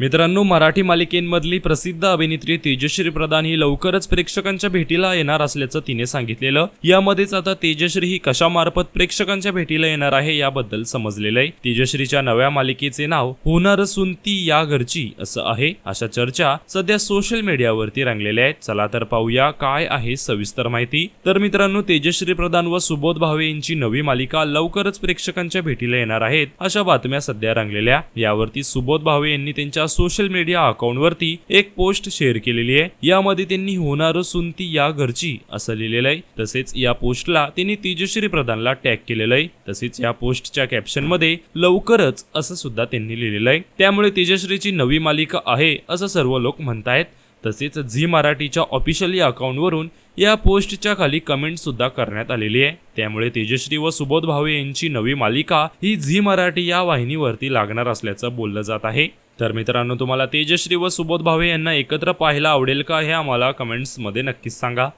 मित्रांनो मराठी मालिकेंमधली प्रसिद्ध अभिनेत्री तेजश्री प्रधान ही लवकरच प्रेक्षकांच्या भेटीला येणार असल्याचं तिने सांगितलेलं. यामध्येच आता तेजश्री ही कशामार्फत प्रेक्षकांच्या भेटीला येणार आहे याबद्दल समजलेलं आहे. तेजश्रीच्या नव्या मालिकेचे नाव होणार असून ती या घरची असं आहे. अशा चर्चा सध्या सोशल मीडियावरती रंगलेल्या आहेत. चला तर पाहूया काय आहे सविस्तर माहिती. तर मित्रांनो तेजश्री प्रधान व सुबोध भावे यांची नवी मालिका लवकरच प्रेक्षकांच्या भेटीला येणार आहेत अशा बातम्या सध्या रंगलेल्या. यावरती सुबोध भावे यांनी त्यांच्या सोशल मीडिया अकाउंटवरती एक पोस्ट शेअर केलेली आहे. यामध्ये त्यांनी होणार सुनती या घरची असं लिहिलेलं आहे. तसेच या पोस्टला त्यांनी तेजश्री प्रधानला टॅग केलेलं आहे. तसेच या पोस्टच्या कॅप्शनमध्ये लवकरच असं सुद्धा त्यांनी लिहिलेलं आहे. त्यामुळे तेजश्रीची नवी मालिका आहे असं सर्व लोक म्हणतायत. तसेच झी मराठीच्या ऑफिशियली अकाउंटवरून या पोस्टच्या खाली कमेंटसुद्धा करण्यात आलेली आहे. त्यामुळे तेजश्री व सुबोध भावे यांची नवी मालिका ही झी मराठी या वाहिनीवरती लागणार असल्याचं बोललं जात आहे. तर मित्रांनो तुम्हाला तेजश्री व सुबोध भावे यांना एकत्र पाहायला आवडेल का हे आम्हाला कमेंट्समध्ये नक्कीच सांगा.